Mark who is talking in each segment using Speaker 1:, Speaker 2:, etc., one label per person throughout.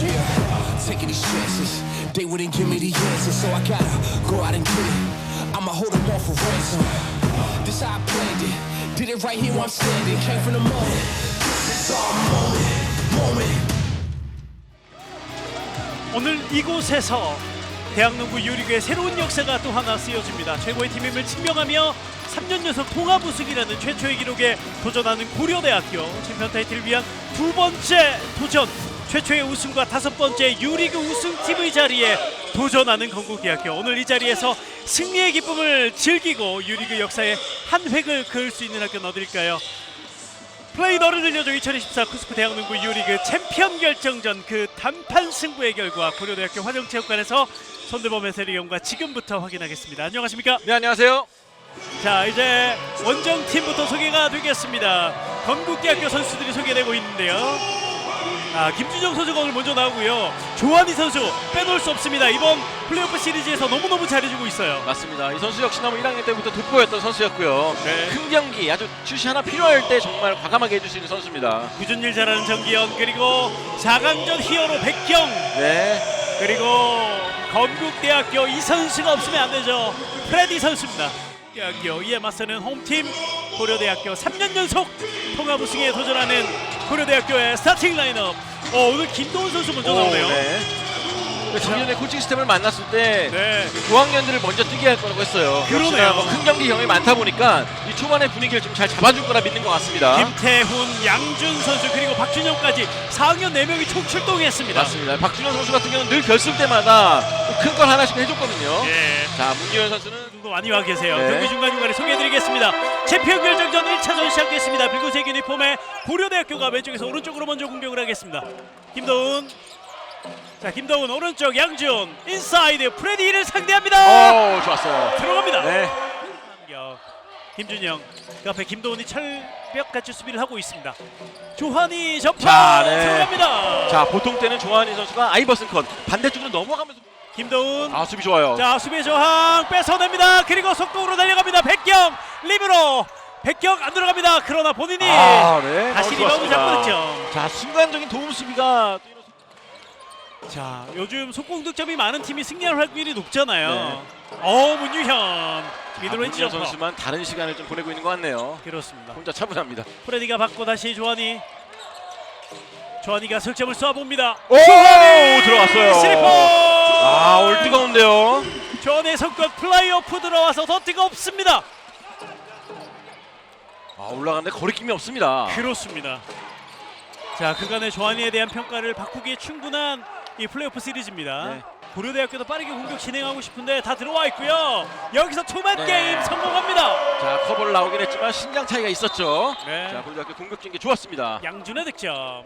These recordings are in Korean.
Speaker 1: Yeah, taking these chances. They wouldn't give me the answers, so I gotta go out and get it. I'ma hold them off for ransom. This how I planned it. Did it right here where I'm standing. Came from the moment. This is our moment. Moment.
Speaker 2: 오늘 이곳에서 대학농구 유리그의 새로운 역사가 또 하나 쓰여집니다. 최고의 팀임을 증명하며 3년 연속 통합 우승이라는 최초의 기록에 도전하는 고려대학교 챔피언 타이틀을 위한 두 번째 도전 최초의 우승과 다섯 번째 유리그 우승팀의 자리에 도전하는 건국대학교 오늘 이 자리에서 승리의 기쁨을 즐기고 유리그 역사에 한 획을 그을 수 있는 학교 어딜까요? 플레이 너를 들려줘 2024 쿠스프 대학농구 유리그 챔피언 결정전 그 단판 승부의 결과 고려대학교 화정체육관에서 손대범 해설위원과 지금부터 확인하겠습니다. 안녕하십니까?
Speaker 3: 네 안녕하세요.
Speaker 2: 자 이제 원정 팀부터 소개가 되겠습니다. 건국대학교 선수들이 소개되고 있는데요. 아 김준영 선수가 오늘 먼저 나오고요. 조한희 선수 빼놓을 수 없습니다. 이번 플레이오프 시리즈에서 너무너무 잘해주고 있어요.
Speaker 3: 맞습니다. 이 선수 역시나 뭐 1학년 때부터 돋보였던 선수였고요.
Speaker 2: 네.
Speaker 3: 큰 경기 아주 슛이 하나 필요할 때 정말 과감하게 해줄 수 있는 선수입니다.
Speaker 2: 꾸준 일 잘하는 정기현 그리고 4강전 히어로 백경
Speaker 3: 네.
Speaker 2: 그리고 건국대학교 이 선수가 없으면 안 되죠. 프레디 선수입니다. 대학교 이에 맞서는 홈팀 고려대학교 3년 연속 통합 우승에 도전하는 고려대학교의 스타팅 라인업. 어, 오늘 김도훈 선수 먼저 나오네요.
Speaker 3: 오, 네. 작년에 코칭 시스템을 만났을 때
Speaker 2: 네.
Speaker 3: 고학년들을 먼저 뛰게 할 거라고 했어요.
Speaker 2: 그러네요.
Speaker 3: 뭐큰 경기 경험이 많다 보니까 이 초반의 분위기를 좀 잘 잡아줄 거라 믿는 것 같습니다.
Speaker 2: 김태훈, 양준 선수 그리고 박준영까지 4학년 4명이 총 출동했습니다.
Speaker 3: 맞습니다. 박준현 선수 같은 경우는 늘 결승 때마다 큰 걸 하나씩 해줬거든요.
Speaker 2: 예.
Speaker 3: 자 문규현 선수는
Speaker 2: 분도 많이 와 계세요.
Speaker 3: 네.
Speaker 2: 경기 중간중간에 소개해드리겠습니다. 챔피언 결정전 1차전 시작됐습니다. 붉은색 유니폼에 고려대학교가 왼쪽에서 오른쪽으로 먼저 공격을 하겠습니다. 김도훈. 자, 김도훈 오른쪽 양준 인사이드 프레디를 상대합니다.
Speaker 3: 오 좋았어요.
Speaker 2: 들어갑니다.
Speaker 3: 네.
Speaker 2: 공격. 김준영 그 앞에 김도훈이 철벽같이 수비를 하고 있습니다. 조한이
Speaker 3: 자, 네.
Speaker 2: 들어갑니다.
Speaker 3: 자 보통 때는 조한희 선수가 아이버슨 컷 반대쪽으로 넘어가면서
Speaker 2: 김도훈
Speaker 3: 아 수비 좋아요.
Speaker 2: 자 수비의 저항 뺏어냅니다. 그리고 속공으로 달려갑니다. 백경 리브로 백경 안 들어갑니다. 그러나 본인이
Speaker 3: 아, 네.
Speaker 2: 다시
Speaker 3: 어,
Speaker 2: 리바운드
Speaker 3: 좋았습니다.
Speaker 2: 잡고 득점.
Speaker 3: 자 순간적인 도움 수비가
Speaker 2: 자 요즘 속공 득점이 많은 팀이 승리할 확률이 높잖아요. 어 문유현 미드로
Speaker 3: 문현
Speaker 2: 지
Speaker 3: 선수만 다른 시간을 좀 보내고 있는 것 같네요.
Speaker 2: 그렇습니다.
Speaker 3: 혼자 차분합니다.
Speaker 2: 프레디가 받고 다시 조한이 조한이가 석점을 쏴봅니다.
Speaker 3: 오 들어갔어요.
Speaker 2: 스리퍼.
Speaker 3: 아 올 뜨거운데요.
Speaker 2: 조한의 성격 플라이오프 들어와서 더 뜨겁습니다.
Speaker 3: 아 올라가는데 거리낌이 없습니다.
Speaker 2: 그렇습니다. 자 그간의 조한이에 대한 평가를 바꾸기에 충분한 이 플레이오프 시리즈입니다.
Speaker 3: 네.
Speaker 2: 고려대학교도 빠르게 공격 진행하고 싶은데 다 들어와 있고요. 여기서 투만
Speaker 3: 네.
Speaker 2: 게임 성공합니다.
Speaker 3: 자 커버를 나오긴 했지만 신장 차이가 있었죠.
Speaker 2: 네.
Speaker 3: 자 고등학교 공격 진기 좋았습니다.
Speaker 2: 양준의 득점.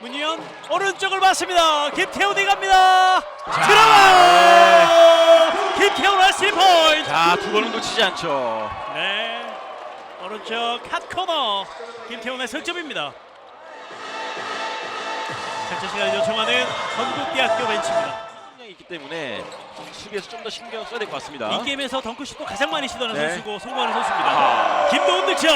Speaker 2: 문희연 오른쪽을 맞습니다. 김태훈이 갑니다. 들어가. 김태훈 라스트 포인트.
Speaker 3: 자두 번은 놓치지 않죠.
Speaker 2: 네. 오른쪽 핫 코너 김태훈의 석점입니다. 작전 시간을 요청하는 건국대학교 벤치입니다.
Speaker 3: 있기 때문에 수비에서 좀 더 신경 써야 될 것 같습니다.
Speaker 2: 이 게임에서 덩크슛도 가장 많이 시도하는
Speaker 3: 네.
Speaker 2: 선수고 성공하는 선수입니다.
Speaker 3: 아.
Speaker 2: 김도훈 득점.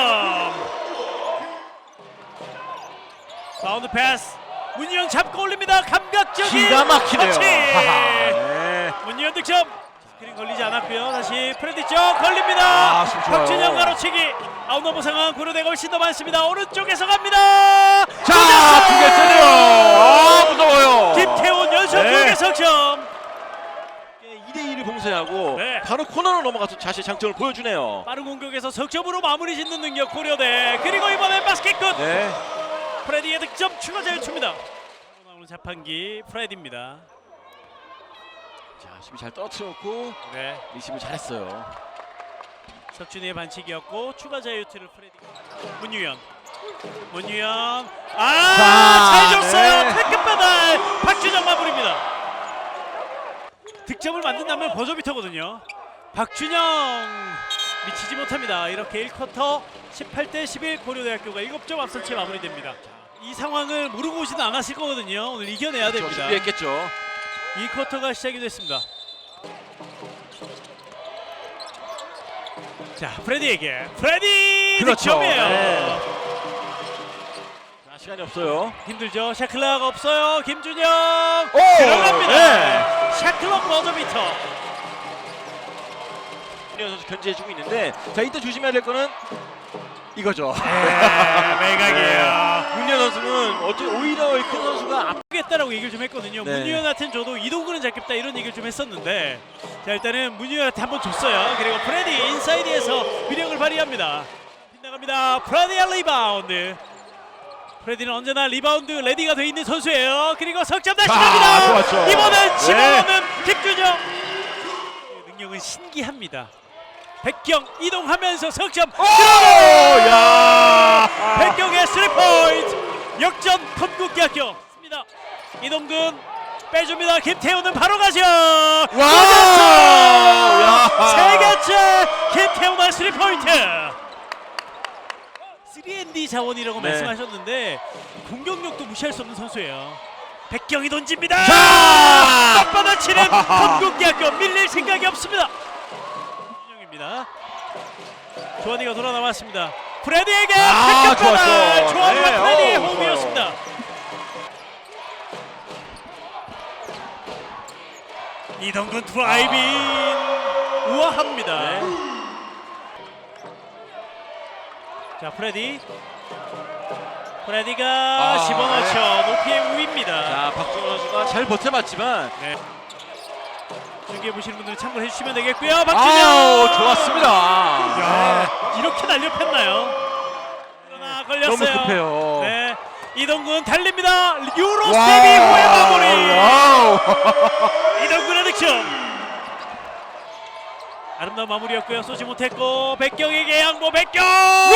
Speaker 2: 바운드 패스. 문희영 잡고 올립니다. 감각적인
Speaker 3: 기가 막히네요. 네.
Speaker 2: 문희연 득점. 스크린 걸리지 않았고요. 다시 프레디 쪽 걸립니다.
Speaker 3: 아.
Speaker 2: 박준영 가로치기. 아웃넘버 상황 고려대가 훨씬 더 많습니다. 오른쪽에서 갑니다.
Speaker 3: 자, 두 개째네요. 아, 무서워요.
Speaker 2: 김태훈 연속
Speaker 3: 네.
Speaker 2: 두개 석점.
Speaker 3: 2대 1을 봉쇄하고
Speaker 2: 네.
Speaker 3: 바로 넘어가서 자신의 장점을 보여주네요.
Speaker 2: 빠른 공격에서 석점으로 마무리 짓는 능력 고려대. 그리고 이번엔 바스켓굿.
Speaker 3: 네.
Speaker 2: 프레디의 득점 추가 자유투입니다. 나오는 자판기 프레디입니다.
Speaker 3: 자, 수비 잘 떨어뜨렸고
Speaker 2: 네.
Speaker 3: 리시브 잘했어요.
Speaker 2: 석준이의 반칙이었고 추가 자유투를 프레디. 문유현. 문유현. 아,
Speaker 3: 자,
Speaker 2: 잘 줬어요.
Speaker 3: 네.
Speaker 2: 태클 바달 박준영 마무리입니다. 득점을 만든다면 버저비터거든요. 박준영 미치지 못합니다. 이렇게 1쿼터 18대 11 고려대학교가 7점 앞선 채 마무리됩니다. 이 상황을 모르고 오지는 않았을 거거든요. 오늘 이겨내야
Speaker 3: 저
Speaker 2: 됩니다.
Speaker 3: 준비했겠죠.
Speaker 2: 이 쿼터가 시작이 됐습니다. 자, 프레디에게 프레디
Speaker 3: 그렇죠.
Speaker 2: 득점이에요.
Speaker 3: 네. 시간이 없어요.
Speaker 2: 힘들죠. 샤클락 없어요. 김준영
Speaker 3: 오!
Speaker 2: 들어갑니다.
Speaker 3: 네.
Speaker 2: 샤클락 버저비터.
Speaker 3: 윤현 선수 견제해주고 있는데 자 이때 조심해야 될 거는 이거죠.
Speaker 2: 네, 매각이에요.
Speaker 3: 윤현 선수는 어째 오히려 이 큰 선수가
Speaker 2: 겠다라고 얘기를 좀 했거든요.
Speaker 3: 네.
Speaker 2: 문유현한테는 저도 이동근은 잡겠다 이런 얘기를 좀 했었는데 자 일단은 문유현한테 한번 줬어요. 그리고 프레디 인사이드에서 위력을 발휘합니다. 빗나갑니다. 프레디의 리바운드. 프레디는 언제나 리바운드 레디가 돼 있는 선수예요. 그리고 석점 다시
Speaker 3: 자,
Speaker 2: 갑니다. 이번엔
Speaker 3: 네.
Speaker 2: 집어넣는 김준영. 능력은 신기합니다. 백경 이동하면서 석점
Speaker 3: 오! 야!
Speaker 2: 백경의 3포인트 역전 건국대학교 이동근 빼줍니다 김태훈은 바로 가죠
Speaker 3: 와! 야!
Speaker 2: 세 개째 김태훈의 3포인트 3&D 자원이라고
Speaker 3: 네.
Speaker 2: 말씀하셨는데 공격력도 무시할 수 없는 선수예요 백경이 던집니다
Speaker 3: 자!
Speaker 2: 뻗어치는 건국대학교 밀릴 생각이 없습니다 윤영입니다. 조한이가 돌아 나왔습니다. 프레디에게
Speaker 3: 아, 좋았죠.
Speaker 2: 조한이가
Speaker 3: 네,
Speaker 2: 프레디의
Speaker 3: 어우,
Speaker 2: 호흡이었습니다. 이동근 드라이빙 우아합니다.
Speaker 3: 네.
Speaker 2: 자 프레디. 프레디가
Speaker 3: 아,
Speaker 2: 집어넣죠. 높이의 우위입니다.
Speaker 3: 자 박준호 선수가 잘 버텨봤지만
Speaker 2: 네. 중계해 보시는 분들 참고해 주시면 되겠고요. 박준영
Speaker 3: 아우 좋았습니다.
Speaker 2: 야, 이렇게 날려 폈나요? 그러나 걸렸어요.
Speaker 3: 너무 급해요.
Speaker 2: 네. 이동근 달립니다. 유로
Speaker 3: 와우.
Speaker 2: 스텝 이후의 마무리.
Speaker 3: 와우.
Speaker 2: 이동근의 득점. 아름다운 마무리였고요. 쏘지 못했고 백경에게 양보 백경.
Speaker 3: 와!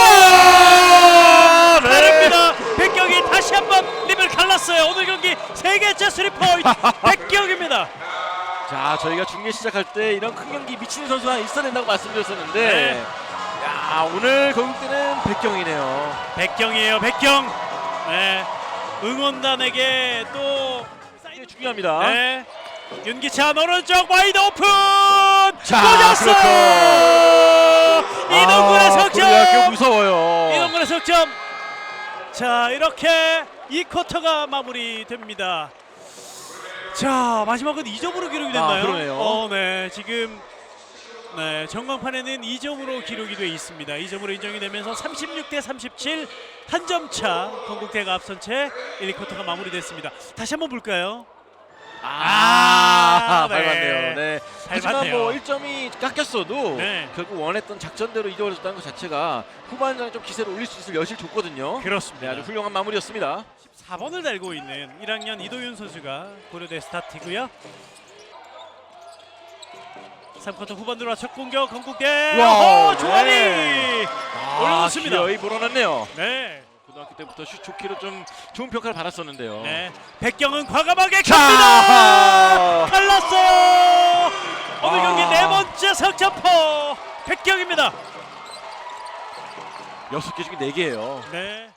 Speaker 3: 네.
Speaker 2: 다릅니다. 백경이 다시 한번 립을 갈랐어요. 오늘 경기 세 개째 스리 포인트 백경입니다.
Speaker 3: 자 저희가 중계 시작할 때 이런 큰 경기 미치는 선수가 있어야 된다고 말씀드렸었는데
Speaker 2: 네.
Speaker 3: 야 오늘 때는 백경이네요.
Speaker 2: 백경이에요. 백경. 네. 응원단에게 또
Speaker 3: 이게 중요합니다.
Speaker 2: 네. 윤기찬 오른쪽 와이드 오픈.
Speaker 3: 자,
Speaker 2: 꽂았어. 이동근의
Speaker 3: 아, 고려대학교
Speaker 2: 석점.
Speaker 3: 무서워요.
Speaker 2: 이동근의 석점. 자 이렇게 이 쿼터가 마무리됩니다. 자 마지막은 2점으로 기록이 됐나요?
Speaker 3: 아, 그러네요.
Speaker 2: 어, 네 지금 네 전광판에는 2점으로 기록이 돼 있습니다. 2점으로 인정이 되면서 36 대 37 한 점차 건국대가 앞선 채 1, 2쿼터가 마무리됐습니다. 다시 한번 볼까요?
Speaker 3: 아,
Speaker 2: 아, 네.
Speaker 3: 밟았네요. 네. 하지만
Speaker 2: 밟았네요.
Speaker 3: 뭐 1점이 깎였어도
Speaker 2: 네.
Speaker 3: 결국 원했던 작전대로 이루어졌다는 것 자체가 후반전에 좀 기세를 올릴 수 있을 여지를 줬거든요. 네,
Speaker 2: 그렇습니다.
Speaker 3: 아주 훌륭한 마무리였습니다.
Speaker 2: 4번을 달고 있는 1학년 이도윤 선수가 고려대 스타트고요. 3쿼터 후반 들어와 첫 공격 건국대
Speaker 3: 와우,
Speaker 2: 오, 조한이
Speaker 3: 네.
Speaker 2: 올려놓습니다.
Speaker 3: 기어이 몰아놨네요.
Speaker 2: 네.
Speaker 3: 고등학교 때부터 슛 좋기로 좀 좋은 평가를 받았었는데요.
Speaker 2: 네. 백경은 과감하게
Speaker 3: 자!
Speaker 2: 갑니다. 갈랐어요. 오늘
Speaker 3: 아.
Speaker 2: 경기 네 번째 석점포 백경입니다.
Speaker 3: 여섯 개 중에 네 개예요.
Speaker 2: 네.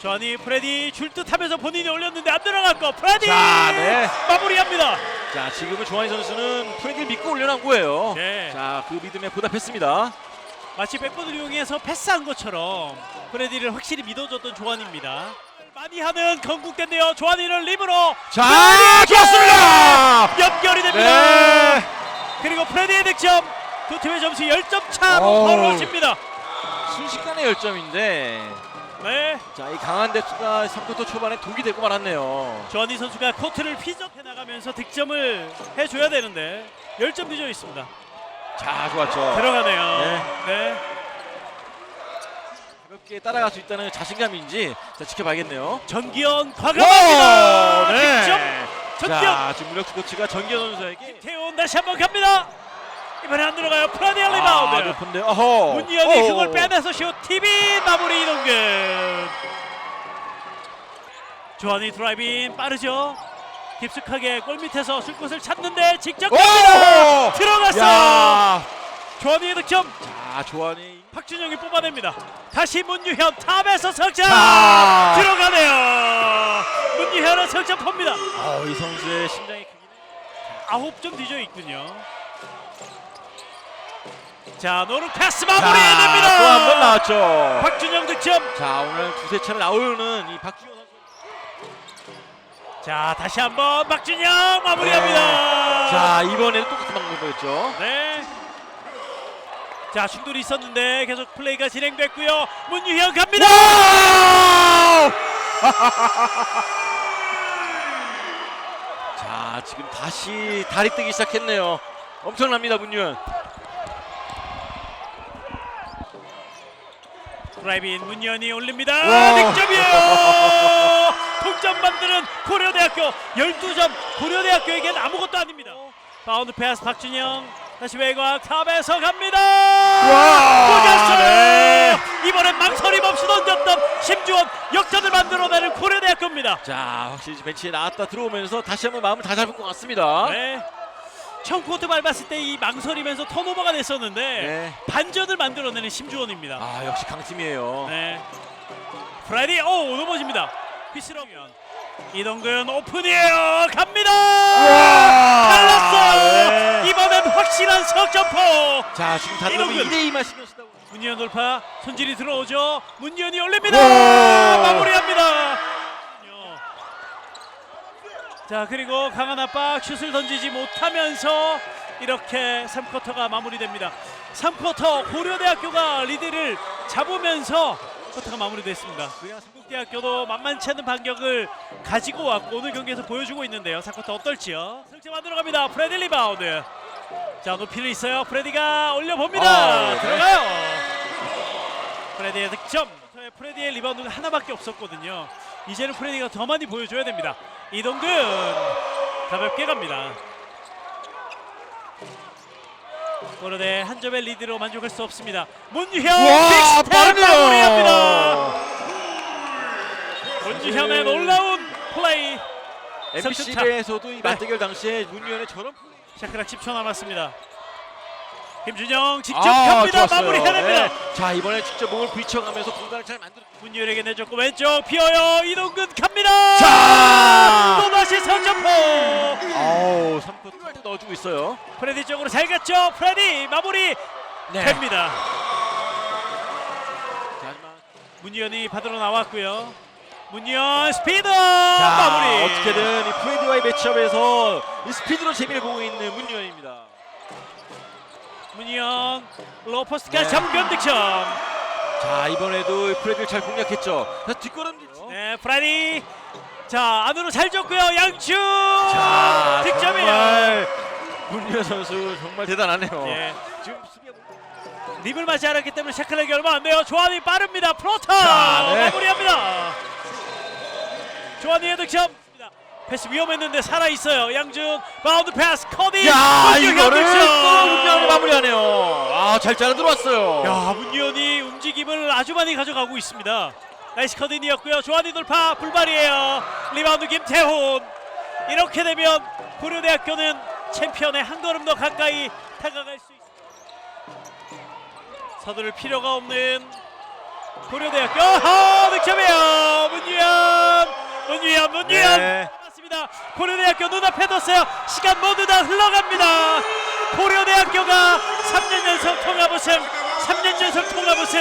Speaker 2: 조한이 프레디 줄 듯하면서 본인이 올렸는데 안 들어갔고 프레디
Speaker 3: 자, 네.
Speaker 2: 마무리합니다.
Speaker 3: 자, 지금은 조한희 선수는 프레디를 믿고 올려놓은 거예요.
Speaker 2: 네.
Speaker 3: 자, 그 믿음에 보답했습니다.
Speaker 2: 마치 백보드를 이용해서 패스한 것처럼 프레디를 확실히 믿어줬던 조한입니다. 많이 하는 건국대인데요. 조한이를 립으로
Speaker 3: 자,
Speaker 2: 프레디에게
Speaker 3: 좋습니다.
Speaker 2: 연결이 됩니다.
Speaker 3: 네.
Speaker 2: 그리고 프레디의 득점 두 팀의 점수 10점 차로
Speaker 3: 어우.
Speaker 2: 벌어집니다.
Speaker 3: 순식간에 열점인데
Speaker 2: 네.
Speaker 3: 자, 이 강한 대수가 3쿼터 초반에 독이 되고 말았네요.
Speaker 2: 조한이 선수가 코트를 피접해 나가면서 득점을 해줘야 되는데 10점 뒤져 있습니다.
Speaker 3: 자, 좋았죠.
Speaker 2: 들어가네요.
Speaker 3: 네.
Speaker 2: 네.
Speaker 3: 가볍게 따라갈 수 있다는 자신감인지 자, 지켜봐야겠네요.
Speaker 2: 전기현 과감합니다.
Speaker 3: 오, 네.
Speaker 2: 득점. 전기현.
Speaker 3: 자, 지금 무력수 코치가 전기현 선수에게
Speaker 2: 태훈 다시 한번 갑니다. 이번에 안 들어가요. 프라디아
Speaker 3: 아,
Speaker 2: 리바운드.
Speaker 3: 높은데. 어허.
Speaker 2: 문희연이
Speaker 3: 오.
Speaker 2: 그걸 빼내서 슛 TV 마무리 이동근. 조한이 드라이빙 빠르죠. 깊숙하게 골 밑에서 술 곳을 찾는데 직접
Speaker 3: 오!
Speaker 2: 갑니다. 들어갔어요.
Speaker 3: 야.
Speaker 2: 조한이의 득점.
Speaker 3: 자, 조한이
Speaker 2: 박준영이 뽑아냅니다. 다시 문유현 탑에서 석점
Speaker 3: 자.
Speaker 2: 들어가네요. 문유현은 석점포입니다.
Speaker 3: 어, 이 선수의 심장의 크기는
Speaker 2: 아홉 점 뒤져 있군요. 자 노루 패스 됩니다.
Speaker 3: 또 한 번 나왔죠.
Speaker 2: 박준영 득점.
Speaker 3: 자 오늘 두세 차례 나오는 이 박준호 선수.
Speaker 2: 자 다시 한번 박준영 마무리합니다.
Speaker 3: 자 이번에는 똑같은 방법이었죠.
Speaker 2: 네. 자 충돌이 있었는데 계속 플레이가 진행됐고요. 문유현 갑니다.
Speaker 3: 자 지금 다시 다리 뜨기 시작했네요. 엄청납니다 문유현.
Speaker 2: 드라이브인 문현이 올립니다.
Speaker 3: 와.
Speaker 2: 득점이에요. 동점 만드는 고려대학교 12점 고려대학교에겐 아무것도 아닙니다. 바운드 패스 박준영 다시 외곽 탑에서 갑니다. 꽂았어요.
Speaker 3: 네.
Speaker 2: 이번엔 망설임 없이 던졌던 심주원 역전을 만들어내는 고려대학교입니다.
Speaker 3: 자 확실히 벤치에 나왔다 들어오면서 다시 한번 마음을 다 잡은 것 같습니다.
Speaker 2: 네. 처음 코트 밟았을 때 이 망설이면서 턴오버가 됐었는데
Speaker 3: 네.
Speaker 2: 반전을 만들어내는 심주원입니다.
Speaker 3: 아 역시 강팀이에요.
Speaker 2: 네. 프라이디 오 넘어집니다. 피스러면 이동근 오픈이에요. 갑니다. 달랐어요.
Speaker 3: 네.
Speaker 2: 이번엔 확실한 석점포.
Speaker 3: 자 지금 다들 너무
Speaker 2: 이동근.
Speaker 3: 2대2만 신경 쓰다
Speaker 2: 문희연 돌파. 손질이 들어오죠. 문희연이 올립니다.
Speaker 3: 와.
Speaker 2: 마무리합니다. 자 그리고 강한 압박 슛을 던지지 못하면서 이렇게 3쿼터가 마무리됩니다. 3쿼터 고려대학교가 리드를 잡으면서 쿼터가 마무리됐습니다. 삼국대학교도 만만치 않은 반격을 가지고 왔고 오늘 경기에서 보여주고 있는데요. 4쿼터 어떨지요? 승점 들어 갑니다. 프레디 리바운드. 자 높이는 있어요. 프레디가 올려봅니다.
Speaker 3: 아, 네.
Speaker 2: 들어가요. 프레디의 득점. 프레디의 리바운드가 하나밖에 없었거든요. 이제는 프레디가 더 많이 보여줘야 됩니다. 이동근 가볍게 갑니다. 고려대 한 점의 리드로 만족할 수 없습니다. 문유현
Speaker 3: 와
Speaker 2: 빅스텝 마무리합니다.
Speaker 3: 빠르네요.
Speaker 2: 문유현의 놀라운 플레이.
Speaker 3: MBC에서도 이 맞대결 당시에 문유현의 저런 플레이
Speaker 2: 샤크락 10초 남았습니다. 김준영 직접
Speaker 3: 아,
Speaker 2: 갑니다.
Speaker 3: 좋았어요.
Speaker 2: 마무리해야 됩니다.
Speaker 3: 네. 자 이번에 직접 몸을 부딪혀가면서 공간을 잘 만들어.
Speaker 2: 문유현에게 내줬고 왼쪽 비어요. 이동근 갑니다.
Speaker 3: 자!
Speaker 2: 또 다시 선점포.
Speaker 3: 아우 3쿼터 할때 넣어주고 있어요.
Speaker 2: 프레디 쪽으로 잘 갔죠. 프레디 마무리
Speaker 3: 네.
Speaker 2: 됩니다. 문유현이 받으러 나왔고요. 문유현 스피드
Speaker 3: 자,
Speaker 2: 마무리.
Speaker 3: 어떻게든 이 프레디와의 매치업에서 이 스피드로 재미를 보고 있는 문유현입니다.
Speaker 2: 문유현 로퍼스까지
Speaker 3: 네.
Speaker 2: 잡변 득점.
Speaker 3: 자 이번에도 이 프레디를 잘 공략했죠. 자 뒷걸음질.
Speaker 2: 네, 프레디. 자 안으로 잘 줬고요. 양주
Speaker 3: 자
Speaker 2: 득점이에요.
Speaker 3: 정말 문유현 선수 정말 대단하네요.
Speaker 2: 예.
Speaker 3: 지금 수비가
Speaker 2: 립을 맞지 않았기 때문에 샤클렉이 얼마 안 돼요. 조한이 빠릅니다. 프로터
Speaker 3: 자, 네.
Speaker 2: 마무리합니다. 조한이의 득점. 패스 위험했는데 살아 있어요. 양준 바운드 패스 커디.
Speaker 3: 야 이거를 문유현이 마무리하네요. 아잘 잘라 들어왔어요.
Speaker 2: 야 문유현이 움직임을 아주 많이 가져가고 있습니다. 나이스 커딘이었고요. 조한이 돌파 불발이에요. 리바운드 김태훈. 이렇게 되면 고려대학교는 챔피언의 한 걸음 더 가까이 다가갈 수 있습니다. 서두를 필요가 없는 고려대학교 아, 득점이에요. 문유현, 문유현, 문유현.
Speaker 3: 네.
Speaker 2: 맞습니다. 고려대학교 눈앞에 뒀어요. 시간 모두 다 흘러갑니다. 고려대학교가 3년 연속 통합 우승, 3년 연속 통합 우승.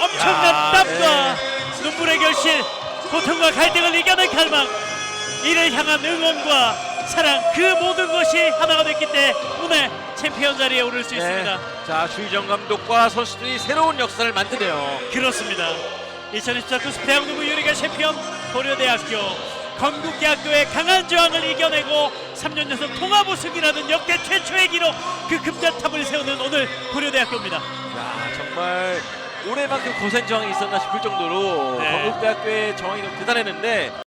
Speaker 2: 엄청난
Speaker 3: 야,
Speaker 2: 땀과
Speaker 3: 네.
Speaker 2: 눈물의 결실, 고통과 갈등을 이겨낸 갈망, 이를 향한 응원과 사랑 그 모든 것이 하나가 됐기 때문에 챔피언 자리에 오를 수 있습니다.
Speaker 3: 자 주희정 감독과 선수들이 새로운 역사를 만드네요.
Speaker 2: 그렇습니다. 2024 구스 대학농구 유리가 챔피언 고려대학교 건국대학교의 강한 저항을 이겨내고 3년 연속 통합 우승이라는 역대 최초의 기록 그 금자탑을 세우는 오늘 고려대학교입니다.
Speaker 3: 야 정말 올해만큼 거센 저항이 있었나 싶을 정도로
Speaker 2: 네.
Speaker 3: 건국대학교의 저항이 너무 대단했는데